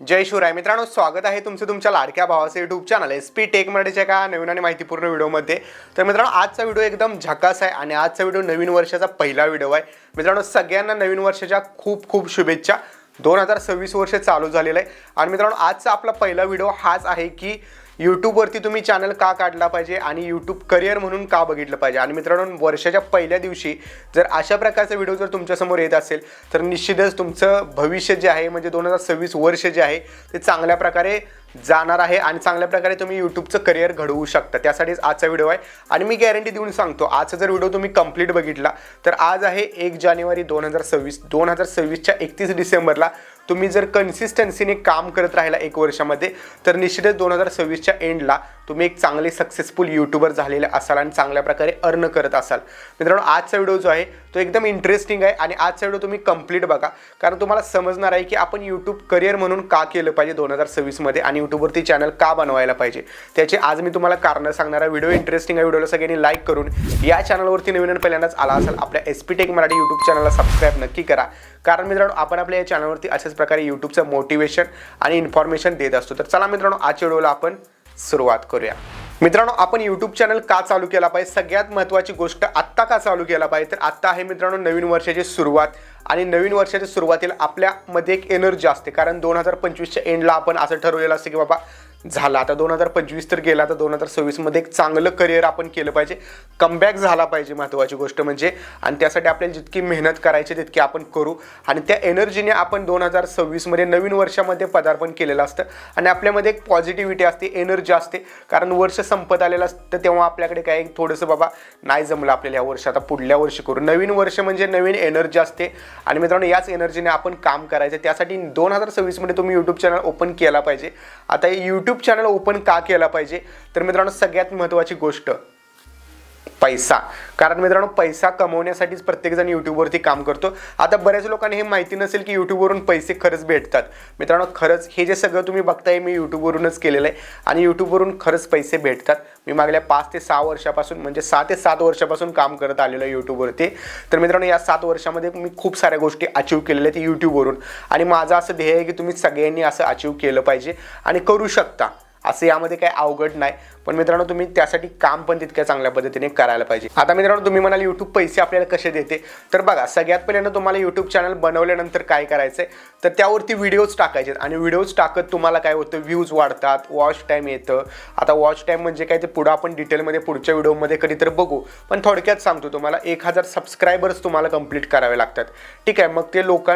जय शिवराय. मित्रांनो स्वागत आहे तुमचं तुमच्या लाडक्या भावाचं YouTube channel S P Tech मराठीच्या का नवीन आणि माहितीपूर्ण व्हिडिओमध्ये. तर मित्रांनो आजचा व्हिडिओ एकदम झकास आहे आणि आजचा व्हिडिओ नवीन वर्षाचा पहिला व्हिडिओ आहे. मित्रांनो सगळ्यांना नवीन वर्षाच्या खूप खूप शुभेच्छा. दोन हजार सव्वीस वर्ष चालू झालेलं आहे. आणि मित्रांनो आजचा आपला पहिला व्हिडिओ हाच आहे की यूट्यूबवरती तुम्ही चॅनल का काढला पाहिजे आणि यूट्यूब करिअर म्हणून का बघितलं पाहिजे? आणि मित्रांनो वर्षाच्या पहिल्या दिवशी जर अशा प्रकारचा व्हिडिओ जर तुमच्यासमोर येत असेल तर निश्चितच तुमचं भविष्य जे आहे म्हणजे दोन हजार सव्वीस वर्ष जे आहे ते चांगल्या प्रकारे जाणार आहे आणि चांगल्या प्रकारे तुम्ही यूट्यूबचं करिअर घडवू शकता. त्यासाठीच आजचा व्हिडिओ आहे. आणि मी गॅरंटी देऊन सांगतो आजचा जर व्हिडिओ तुम्ही कंप्लीट बघितला तर आज आहे एक जानेवारी दोन हजार सव्वीस. दोन हजार सव्वीसच्या एकतीस डिसेंबरला तुम्ही जर कन्सिस्टन्सीने काम करत राहिला एक वर्षामध्ये तर निश्चितच दोन हजार सव्वीसच्या एंडला तुम्ही एक चांगले सक्सेसफुल यूट्यूबर झालेले असाल आणि चांगल्या प्रकारे अर्न करत असाल. मित्रांनो आजचा व्हिडिओ जो आहे तो एकदम इंटरेस्टिंग आहे आणि आजचा व्हिडिओ तुम्ही कंप्लीट बघा. कारण तुम्हाला समजणार आहे की आपण यूट्यूब करिअर म्हणून का केलं पाहिजे दोन हजार सव्वीसमध्ये आणि यूट्यूबवरती चॅनल का बनवायला पाहिजे. त्याची आज मी तुम्हाला कारणं सांगणार आहे. व्हिडिओ इंटरेस्टिंग आहे व्हिडिओला सगळ्यांनी लाईक करून या चॅनलवरती नवीन पहिल्यांदाच आला असाल आपल्या S P Tech Marathi YouTube चॅनलला सबस्क्राईब नक्की करा. कारण मित्रांनो आपण आपल्या या चॅनलवरती अशाच प्रकारे यूट्यूबचं मोटिवेशन आणि इन्फॉर्मेशन देत असतो. तर चला मित्रांनो आजच्या व्हिडिओला आपण सुरुवात करूया. मित्रांनो आपण यूट्यूब चॅनल का चालू केला पाहिजे? सगळ्यात महत्त्वाची गोष्ट आत्ता का चालू केला पाहिजे? तर आत्ता आहे मित्रांनो नवीन वर्षाची सुरुवात. आणि नवीन वर्षाच्या सुरुवातीला आपल्यामध्ये एक एनर्जी असते. कारण दोन हजार पंचवीसच्या एंडला आपण असं ठरवलेलं असतं की बाबा झाला. आता दोन हजार पंचवीस तर गेला तर दोन हजार सव्वीसमध्ये एक चांगलं करिअर आपण केलं पाहिजे. कमबॅक झाला पाहिजे महत्त्वाची गोष्ट म्हणजे. आणि त्यासाठी आपल्याला जितकी मेहनत करायची तितकी आपण करू. आणि त्या एनर्जीने आपण दोन हजार सव्वीसमध्ये नवीन वर्षामध्ये पदार्पण केलेलं असतं. आणि आपल्यामध्ये एक पॉझिटिव्हिटी असते एनर्जी असते. कारण वर्ष संपत आलेलं असतं तेव्हा आपल्याकडे काय थोडंसं बाबा नाही जमलं आपल्याला या वर्ष. आता पुढल्या वर्षी करू. नवीन वर्ष म्हणजे नवीन एनर्जी असते. आणि मित्रांनो याच एनर्जीने आपण काम करायचं त्यासाठी दोन हजार सव्वीसमध्ये तुम्ही यूट्यूब चॅनल ओपन केला पाहिजे. आता यूट्यूब चॅनल ओपन का केला पाहिजे? तर मित्रांनो सगळ्यात महत्त्वाची गोष्ट पैसा. कारण मित्रांनो पैसा कमवण्यासाठीच प्रत्येकजण यूट्यूबवरती काम करतो. आता बऱ्याच लोकांना हे माहिती नसेल की यूट्यूबवरून पैसे खरंच भेटतात. मित्रांनो खरंच हे जे सगळं तुम्ही बघताय मी यूट्यूबवरूनच केलेलं आहे. आणि यूट्यूबवरून खरंच पैसे भेटतात. मी मागल्या पाच ते सहा वर्षापासून म्हणजे सहा ते सात वर्षापासून काम करत आलेलो आहे यूट्यूबवरती तर मित्रांनो या सात वर्षामध्ये मी खूप साऱ्या गोष्टी अचीव केलेल्या आहेत यूट्यूबवरून आणि माझं असं ध्येय आहे की तुम्ही सगळ्यांनी असं अचीव केलं पाहिजे. आणि करू शकता. असं यामध्ये काही अवघड नाही. पण मित्रांनो तुम्ही त्यासाठी काम पण तितक्या चांगल्या पद्धतीने करायला पाहिजे. आता मित्रांनो तुम्ही म्हणाल यूट्यूब पैसे आपल्याला कसे देते? तर बघा सगळ्यात पहिल्यांदा तुम्हाला यूट्यूब चॅनल बनवल्यानंतर काय करायचं आहे तर त्यावरती व्हिडिओज टाकायचे आणि व्हिडिओज टाकत तुम्हाला काय होतं? व्ह्यूज वाढतात वॉच टाईम येतं. आता वॉच टाईम म्हणजे काय? ते पुढं आपण डिटेलमध्ये पुढच्या व्हिडिओमध्ये कधीतरी बघू. पण थोडक्यात सांगतो तुम्हाला एक हजार सबस्क्रायबर्स तुम्हाला कंप्लीट करावे लागतात. ठीक आहे मग ते लोक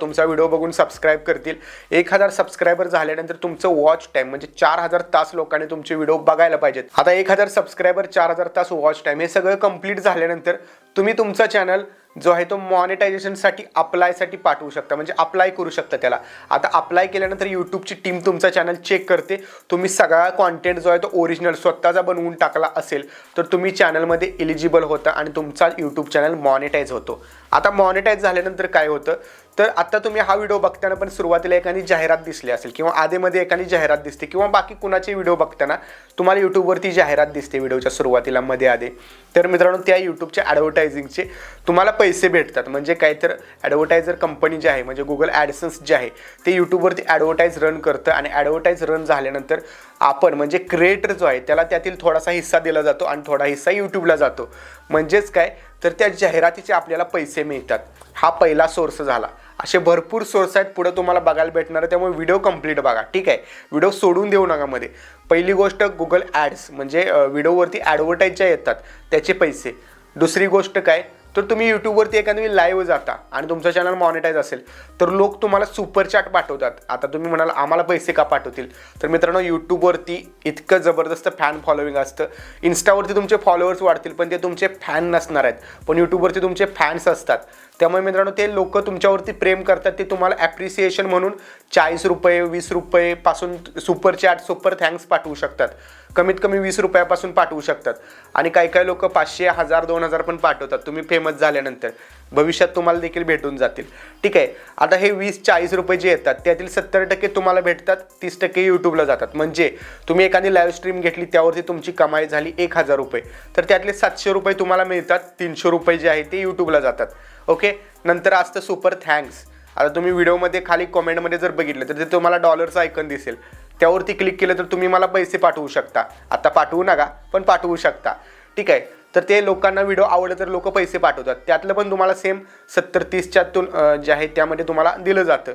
तुमचा व्हिडिओ बघून सबस्क्राईब करतील. एक हजार सबस्क्रायबर झाल्यानंतर तुमचं वॉच टाईम म्हणजे चार हजार तास लोकांनी तुमचे व्हिडिओ बघायला पाहिजेत. आता एक हजार सबस्क्रायबर चार हजार तास वॉच टाईम हे सगळं कंप्लीट झाल्यानंतर तुम्ही तुमचा चॅनल जो आहे तो मॉनिटायझेशनसाठी अप्लायसाठी पाठवू शकता. म्हणजे अप्लाय करू शकता त्याला. आता अप्लाय केल्यानंतर यूट्यूबची टीम तुमचा चॅनल चेक करते. तुम्ही सगळा कॉन्टेंट जो आहे तो ओरिजिनल स्वतःचा बनवून टाकला असेल तर तुम्ही चॅनलमध्ये एलिजिबल होता आणि तुमचा यूट्यूब चॅनल मॉनिटाईज होतो. आता मॉनिटाईज झाल्यानंतर काय होतं? तर आता तुम्ही हा व्हिडिओ बघताना पण सुरुवातीला एखादी जाहिरात दिसली असेल किंवा आधीमध्ये एखादी जाहिरात दिसते किंवा बाकी कुणाचे व्हिडिओ बघताना तुम्हाला यूट्यूबवरती जाहिरात दिसते व्हिडिओच्या सुरुवातीला मध्ये आधी. तर मित्रांनो त्या यूट्यूबच्या ॲडव्हर्टायझिंगचे तुम्हाला पैसे भेटतात. म्हणजे काय तर ॲडव्हर्टायझर कंपनी जी आहे म्हणजे गुगल ॲडसन्स जे आहे ते यूट्यूबवरती ॲडव्हर्टाईज रन करतं आणि ॲडव्हर्टाईज रन झाल्यानंतर आपण म्हणजे क्रिएटर जो आहे त्याला त्यातील थोडासा हिस्सा दिला जातो आणि थोडा हिस्सा यूट्यूबला जातो. म्हणजेच काय? तर त्या जाहिरातीचे आपल्याला पैसे मिळतात. हा पहिला सोर्स झाला. असे भरपूर सोर्स आहेत पुढे तुम्हाला बघायला भेटणार आहे. त्यामुळे व्हिडिओ कंप्लीट बघा ठीक आहे? व्हिडिओ सोडून देऊ नका मध्ये. पहिली गोष्ट गुगल ॲड्स म्हणजे व्हिडिओवरती ॲडव्हर्टाईज ज्या येतात त्याचे पैसे. दुसरी गोष्ट काय? तर तुम्ही यूट्यूबवरती एखादी लाईव्ह जाता आणि तुमचं चॅनल मॉनिटाईज असेल तर लोक तुम्हाला सुपर चॅट पाठवतात. आता तुम्ही म्हणाल आम्हाला पैसे का पाठवतील? तर मित्रांनो यूट्यूबवरती इतकं जबरदस्त फॅन फॉलोविंग असतं. इन्स्टावरती तुमचे फॉलोअर्स वाढतील पण ते तुमचे फॅन नसणार आहेत. पण यूट्यूबवरती तुमचे फॅन्स असतात. त्यामुळे मित्रांनो ते लोक तुमच्यावरती प्रेम करतात ते तुम्हाला ॲप्रिसिएशन म्हणून चाळीस रुपये वीस रुपये पासून सुपर चॅट सुपर थँक्स पाठवू शकतात. कमीत कमी वीस रुपयापासून पाठवू शकतात. आणि काही काही लोक पाचशे हजार दोन हजार पण पाठवतात. तुम्ही फेमस झाल्यानंतर. भविष्यात तुम्हाला देखील भेटून जातील. ठीक आहे. आता हे वीस चाळीस रुपये जे येतात त्यातील सत्तर टक्के तुम्हाला भेटतात तीस टक्के यूट्यूबला जातात. म्हणजे तुम्ही एखादी लाईव्ह स्ट्रीम घेतली त्यावरती तुमची कमाई झाली एक हजार रुपये. तर त्यातले सातशे रुपये तुम्हाला मिळतात तीनशे रुपये जे आहे ते यूट्यूबला जातात. ओके? नंतर असतं सुपर थँक्स आता तुम्ही व्हिडिओमध्ये खाली कॉमेंटमध्ये जर बघितलं तर ते तुम्हाला डॉलरचं आयकन दिसेल. त्यावरती क्लिक केलं तर तुम्ही मला पैसे पाठवू शकता. आता पाठवू नका पण पाठवू शकता. ठीक आहे? तर ते लोकांना व्हिडिओ आवडलं तर लोक पैसे पाठवतात. त्यातलं पण तुम्हाला सेम सत्तर तीसच्यातून अं, जे आहे त्यामध्ये तुम्हाला दिलं जातं.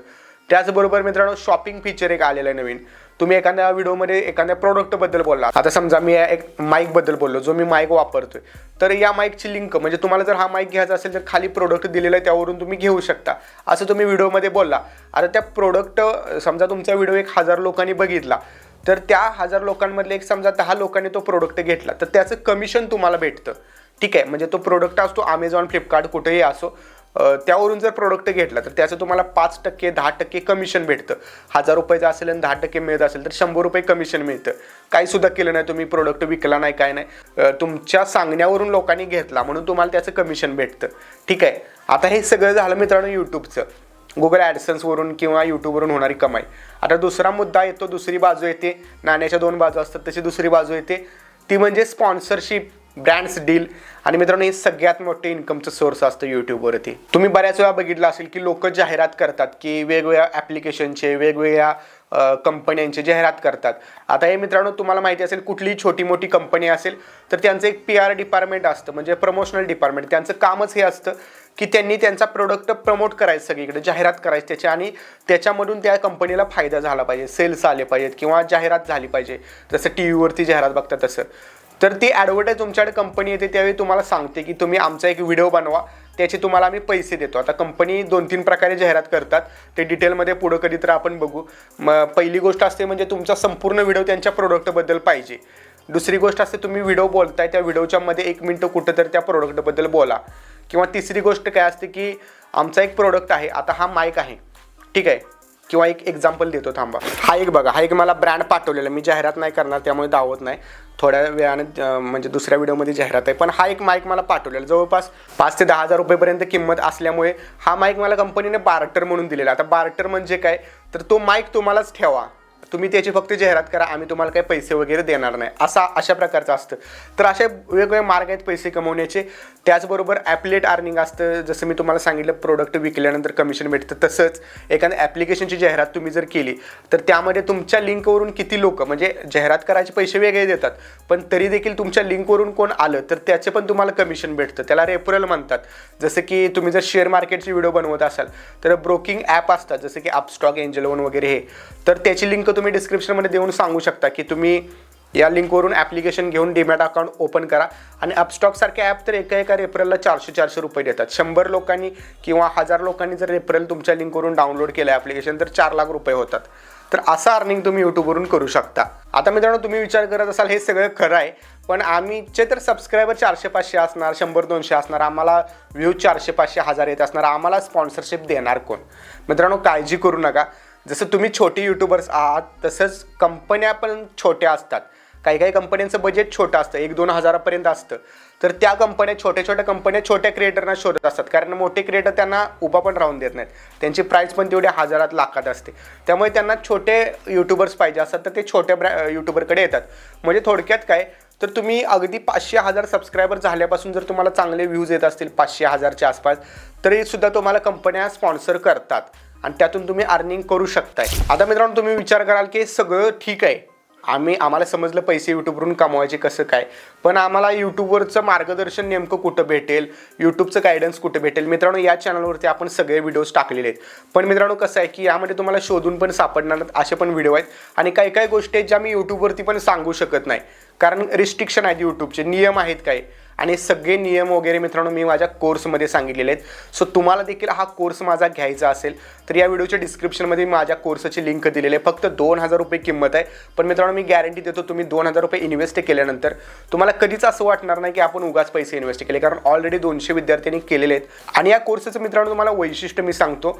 त्याचबरोबर मित्रांनो शॉपिंग फीचर एक आलेलं आहे नवीन. तुम्ही एखाद्या व्हिडिओमध्ये एखाद्या प्रोडक्टबद्दल बोलला. आता समजा मी एक माईकबद्दल बोललो जो मी माईक वापरतोय. तर या माईकची लिंक म्हणजे तुम्हाला जर हा माईक घ्यायचा असेल तर खाली प्रोडक्ट दिलेलं आहे त्यावरून तुम्ही घेऊ शकता. असं तुम्ही व्हिडिओमध्ये बोलला. आता त्या प्रोडक्ट समजा तुमचा व्हिडिओ एक हजार लोकांनी बघितला तर त्या हजार लोकांमधले एक समजा दहा लोकांनी तो प्रोडक्ट घेतला तर त्याचं कमिशन तुम्हाला भेटतं. ठीक आहे? म्हणजे तो प्रोडक्ट असतो अमेझॉन फ्लिपकार्ट कुठेही असो. त्यावरून जर प्रोडक्ट घेतला तर त्याचं तुम्हाला पाच टक्के दहा टक्के कमिशन भेटतं. हजार रुपयाचं असेल आणि दहा टक्के मिळत असेल तर शंभर रुपये कमिशन मिळतं. काही सुद्धा केलं नाही तुम्ही प्रोडक्ट विकला नाही काय नाही. तुमच्या सांगण्यावरून लोकांनी घेतला म्हणून तुम्हाला त्याचं कमिशन भेटतं. ठीक आहे? आता हे सगळं झालं मित्रांनो यूट्यूबचं गुगल ॲडसन्सवरून किंवा यूट्यूबवरून होणारी कमाई. आता दुसरा मुद्दा येतो दुसरी बाजू येते. नाण्याच्या दोन बाजू असतात तशी दुसरी बाजू येते. ती म्हणजे स्पॉन्सरशिप ब्रँड्स डील. आणि मित्रांनो हे सगळ्यात मोठे इन्कमचं सोर्स असतं यूट्यूबवरती तुम्ही बऱ्याच वेळा बघितलं असेल की लोक जाहिरात करतात की वेगवेगळ्या ॲप्लिकेशनचे वेगवेगळ्या कंपन्यांचे जाहिरात करतात. आता हे मित्रांनो तुम्हाला माहिती असेल कुठलीही छोटी मोठी कंपनी असेल तर त्यांचं एक पी आर डिपार्टमेंट असतं म्हणजे प्रमोशनल डिपार्टमेंट त्यांचं कामच हे असतं की त्यांनी त्यांचा प्रोडक्ट प्रमोट करायचं सगळीकडे जाहिरात करायची त्याची आणि त्याच्यामधून त्या कंपनीला फायदा झाला पाहिजे सेल्स आले पाहिजेत किंवा जाहिरात झाली पाहिजे. जसं टी व्हीवरती जाहिरात बघतात तसं. तर ती ॲडव्हर्टाईज तुमच्याकडे कंपनी येते त्यावेळी तुम्हाला सांगते की तुम्ही आमचा एक व्हिडिओ बनवा. त्याचे तुम्हाला आम्ही पैसे देतो. आता कंपनी दोन तीन प्रकारे जाहिरात करतात. ते डिटेलमध्ये पुढं कधी तर आपण बघू. मग पहिली गोष्ट असते म्हणजे तुमचा संपूर्ण व्हिडिओ त्यांच्या प्रोडक्टबद्दल पाहिजे. दुसरी गोष्ट असते तुम्ही व्हिडिओ बोलताय त्या व्हिडिओच्या मध्ये एक मिनटं कुठं तर त्या प्रोडक्टबद्दल बोला. किंवा तिसरी गोष्ट काय असते की आमचा एक प्रोडक्ट आहे. आता हा माईक आहे. ठीक आहे? किंवा एक एक्झाम्पल देतो थांबा. हा एक बघा. हा एक मला ब्रँड पाठवलेला. मी जाहिरात नाही करणार त्यामुळे दावत नाही. थोड्या वेळाने म्हणजे दुसऱ्या व्हिडिओमध्ये जाहिरात आहे. पण हा एक माईक मला पाठवलेला. जवळपास पाच ते दहा हजार रुपयेपर्यंत किंमत असल्यामुळे हा माईक मला कंपनीने बार्टर म्हणून दिलेला. आता बार्टर म्हणजे काय? तर तो माईक तुम्हालाच ठेवा. तुम्ही त्याची फक्त जाहिरात करा आम्ही तुम्हाला काही पैसे वगैरे देणार नाही. असा अशा प्रकारचं असतं. तर असे वेगवेगळे मार्ग आहेत पैसे कमवण्याचे. त्याचबरोबर ॲपलेट अर्निंग असतं. जसं मी तुम्हाला सांगितलं प्रोडक्ट विकल्यानंतर कमिशन भेटतं. तसंच एखाद्या ॲप्लिकेशनची जाहिरात तुम्ही जर केली तर त्यामध्ये तुमच्या लिंकवरून किती लोक म्हणजे जाहिरात करायचे पैसे वेगळे देतात. पण तरी देखील तुमच्या लिंकवरून कोण आलं तर त्याचे पण तुम्हाला कमिशन भेटतं. त्याला रेफरल म्हणतात. जसं की तुम्ही जर शेअर मार्केटची व्हिडिओ बनवत असाल तर ब्रोकिंग ॲप असतात. जसं की अपस्टॉक एंजल वन वगैरे हे. तर त्याची लिंक तुम्ही तुम्ही डिस्क्रिप्शनमध्ये देऊन सांगू शकता की तुम्ही या लिंकवरून ॲप्लिकेशन घेऊन डीमॅट अकाउंट ओपन करा. आणि अपस्टॉकसारखे ॲप तर एका एका रेफरलला चारशे चारशे रुपये देतात. शंभर लोकांनी किंवा हजार लोकांनी जर रेफरल तुमच्या लिंकवरून डाउनलोड केलं ॲप्लिकेशन तर चार लाख रुपये होतात. तर असं अर्निंग तुम्ही यूट्यूबवरून करू शकता. आता मित्रांनो तुम्ही विचार करत असाल हे सगळं खरं आहे पण आम्हीचे तर सबस्क्रायबर चारशे पाचशे असणार शंभर दोनशे असणार आम्हाला व्ह्यूज चारशे पाचशे हजार येत असणार आम्हाला स्पॉन्सरशिप देणार कोण? मित्रांनो काळजी करू नका. जसं तुम्ही छोटे यूट्यूबर्स आहात तसंच कंपन्या पण छोट्या असतात. काही काही कंपन्यांचं बजेट छोटं असतं एक दोन हजारापर्यंत असतं. तर त्या कंपन्या छोट्या छोट्या कंपन्या छोट्या क्रिएटरना शोधत असतात. कारण मोठे क्रिएटर त्यांना उभा पण राहून देत नाहीत. त्यांची प्राईस पण तेवढ्या हजारात लाखात असते. त्यामुळे त्यांना छोटे यूट्यूबर्स पाहिजे असतात तर ते छोट्या ब्रॅ यूट्यूबरकडे येतात. म्हणजे थोडक्यात काय तर तुम्ही अगदी पाचशे हजार सबस्क्रायबर झाल्यापासून जर तुम्हाला चांगले व्ह्यूज येत असतील पाचशे हजारच्या आसपास तरीसुद्धा तुम्हाला कंपन्या स्पॉन्सर करतात. आणि त्यातून तुम्ही अर्निंग करू शकताय. आता मित्रांनो तुम्ही विचार कराल की सगळं ठीक आहे. आम्ही आम्हाला समजलं पैसे यूट्यूबवरून कमवायचे कसं काय. पण आम्हाला यूट्यूबवरचं मार्गदर्शन नेमकं कुठं भेटेल? यूट्यूबचं गायडन्स कुठं भेटेल? मित्रांनो या चॅनलवरती आपण सगळे व्हिडिओज टाकलेले आहेत. पण मित्रांनो कसं आहे की यामध्ये तुम्हाला शोधून पण सापडणार असे पण व्हिडिओ आहेत. आणि काही काही गोष्टी आहेत ज्या मी यूट्यूबवरती पण सांगू शकत नाही. कारण रिस्ट्रिक्शन आहेत यूट्यूबचे नियम आहेत काय आणि सगळे नियम वगैरे मित्रांनो मी माझ्या कोर्समध्ये सांगितलेले आहेत. सो तुम्हाला देखील हा कोर्स माझा घ्यायचा असेल तर या व्हिडिओच्या डिस्क्रिप्शनमध्ये मी माझ्या कोर्सची लिंक दिलेली आहे फक्त दोन हजार रुपये किंमत आहे. पण मित्रांनो मी गॅरंटी देतो तुम्ही दोन हजार रुपये इन्व्हेस्ट केल्यानंतर तुम्हाला कधीच असं वाटणार नाही की आपण उगाच पैसे इन्व्हेस्ट केले. कारण ऑलरेडी दोनशे विद्यार्थ्यांनी केलेले आहेत. आणि या कोर्सचं मित्रांनो तुम्हाला वैशिष्ट्य मी सांगतो.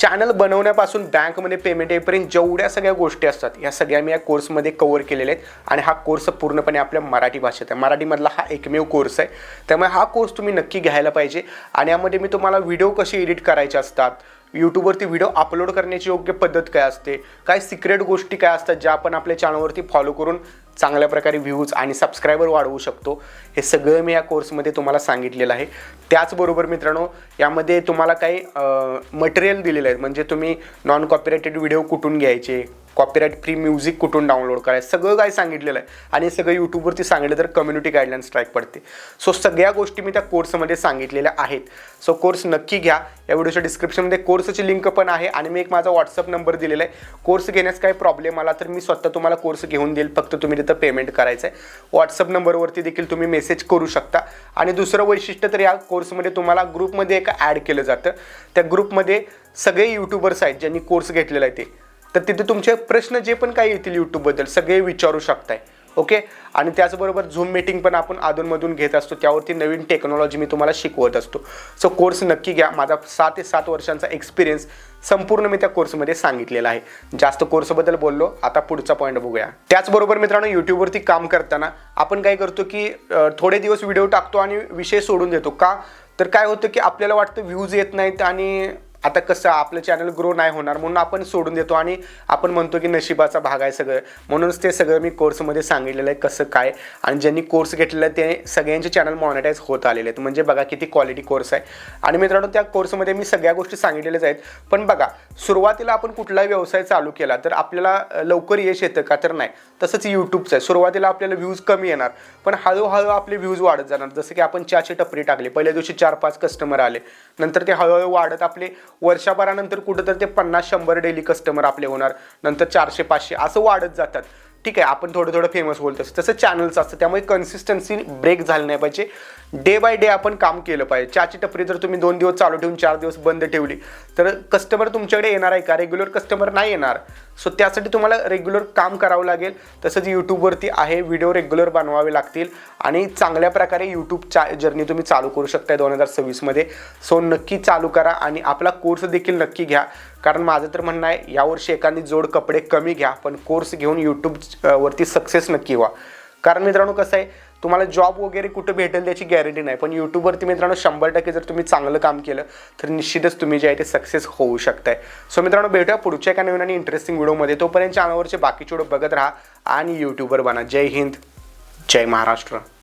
चॅनल बनवण्यापासून बँकमध्ये पेमेंट येईपर्यंत जेवढ्या सगळ्या गोष्टी असतात या सगळ्या मी या कोर्समध्ये कव्हर केलेल्या आहेत. आणि हा कोर्स पूर्णपणे आपल्या मराठी भाषेत आहे. मराठीमधला हा एकमेव कोर्स आहे. त्यामुळे हा कोर्स तुम्ही नक्की घ्यायला पाहिजे. आणि यामध्ये मी तुम्हाला व्हिडिओ कसे एडिट करायचे असतात यूट्यूबवरती व्हिडिओ अपलोड करण्याची योग्य पद्धत काय असते काय सिक्रेट गोष्टी काय असतात ज्या आपण आपल्या चॅनलवरती फॉलो करून चांगल्या प्रकारे व्ह्यूज आणि सबस्क्रायबर वाढवू शकतो. हे सगळं मी या कोर्समध्ये तुम्हाला सांगितलेलं आहे. त्याचबरोबर मित्रांनो यामध्ये तुम्हाला काही मटेरियल दिलेलं आहे. म्हणजे तुम्ही नॉन कॉपीराइटेड व्हिडिओ कुठून घ्यायचे कॉपीराईट फ्री म्युझिक कुठून डाउनलोड करायचं सगळं काय सांगितलेलं आहे. आणि सगळं यूट्यूबवरती सांगितलं तर कम्युनिटी गाईडलाईन स्ट्राईक पडते. सो सगळ्या गोष्टी मी त्या कोर्समध्ये सांगितलेल्या आहेत. सो कोर्स नक्की घ्या. या व्हिडिओच्या डिस्क्रिप्शनमध्ये कोर्सची लिंक पण आहे आणि मी एक माझा व्हॉट्सअप नंबर दिलेला आहे. कोर्स घेण्यास काही प्रॉब्लेम आला तर मी स्वतः तुम्हाला कोर्स घेऊन देईल. फक्त तुम्ही तिथं पेमेंट करायचं आहे व्हॉट्सअप नंबरवरती देखील तुम्ही मेसेज करू शकता. आणि दुसरं वैशिष्ट्य तर या कोर्समध्ये तुम्हाला ग्रुपमध्ये एक ॲड केलं जातं. त्या ग्रुपमध्ये सगळे यूट्यूबर्स आहेत ज्यांनी कोर्स घेतलेला आहे ते. तर तिथे तुमचे प्रश्न जे पण काही येतील यूट्यूबबद्दल सगळे विचारू शकताय. ओके आणि त्याचबरोबर झूम मीटिंग पण आपण अधूनमधून घेत असतो. त्यावरती नवीन टेक्नॉलॉजी मी तुम्हाला शिकवत असतो. सो कोर्स नक्की घ्या. माझा सहा ते सात वर्षांचा एक्सपिरियन्स संपूर्ण मी त्या कोर्समध्ये सांगितलेला आहे. जास्त कोर्सबद्दल बोललो आता पुढचा पॉईंट बघूया. त्याचबरोबर मित्रांनो यूट्यूबवरती काम करताना आपण काय करतो की थोडे दिवस व्हिडिओ टाकतो आणि विषय सोडून देतो. का? तर काय होतं की आपल्याला वाटतं व्ह्यूज येत नाहीत आणि आता कसं आपलं चॅनल ग्रो नाही होणार म्हणून आपण सोडून देतो आणि आपण म्हणतो की नशिबाचा भाग आहे सगळं. म्हणूनच ते सगळं मी कोर्समध्ये सांगितलेलं आहे कसं काय. आणि ज्यांनी कोर्स घेतलेला आहे ते सगळ्यांचे चॅनल मॉनिटाईज होत आलेले आहेत. म्हणजे बघा किती क्वालिटी कोर्स आहे. आणि मित्रांनो त्या कोर्समध्ये मी सगळ्या गोष्टी सांगितलेल्याच आहेत. पण बघा सुरुवातीला आपण कुठलाही व्यवसाय चालू केला तर आपल्याला लवकर यश येतं का तर नाही. तसंच यूट्यूबचं आहे. सुरुवातीला आपल्याला व्ह्यूज कमी येणार. पण हळूहळू आपले व्ह्यूज वाढत जाणार. जसं की आपण चहाची टपरी टाकली. पहिल्या दिवशी चार पाच कस्टमर आले. नंतर ते हळूहळू वाढत आपले वर्षभरानंतर कुठं तर ते पन्नास शंभर डेली कस्टमर आपले होणार. नंतर चारशे पाचशे असं वाढत जातात. ठीक आहे आपण थोडं थोडं फेमस बोलत असतो. तसं चॅनल्स असतं त्यामुळे कन्सिस्टन्सी ब्रेक झाली नाही पाहिजे. डे बाय डे आपण काम केलं पाहिजे. चहाची टपरी जर तुम्ही दोन दिवस चालू ठेवून चार दिवस बंद ठेवली तर कस्टमर तुमच्याकडे येणार आहे का? रेग्युलर कस्टमर नाही येणार. सो त्यासाठी तुम्हाला रेग्युलर काम करावं लागेल. तसंच यूट्यूबवरती आहे व्हिडिओ रेग्युलर बनवावे लागतील. आणि चांगल्या प्रकारे यूट्यूबच्या जर्नी तुम्ही चालू करू शकताय दोन हजार सव्वीसमध्ये सो नक्की चालू करा आणि आपला कोर्स देखील नक्की घ्या. कारण माझं तर म्हणणं आहे यावर्षी एखादी जोड कपडे कमी घ्या पण कोर्स घेऊन यूट्यूब वरती सक्सेस नक्की व्हा. कारण मित्रांनो कसं आहे तुम्हाला जॉब वगैरे कुठं भेटेल त्याची गॅरंटी नाही पण यूट्यूबवरती मित्रांनो शंभर टक्के जर तुम्ही चांगलं काम केलं तर निश्चितच तुम्ही जे आहे ते सक्सेस होऊ शकताय. सो मित्रांनो भेटूया पुढच्या एका नवीन आणि इंटरेस्टिंग व्हिडिओमध्ये तोपर्यंत चॅनलवरचे बाकीचे व्हिडिओ बघत राहा आणि यूट्यूबर बना. जय हिंद जय महाराष्ट्र.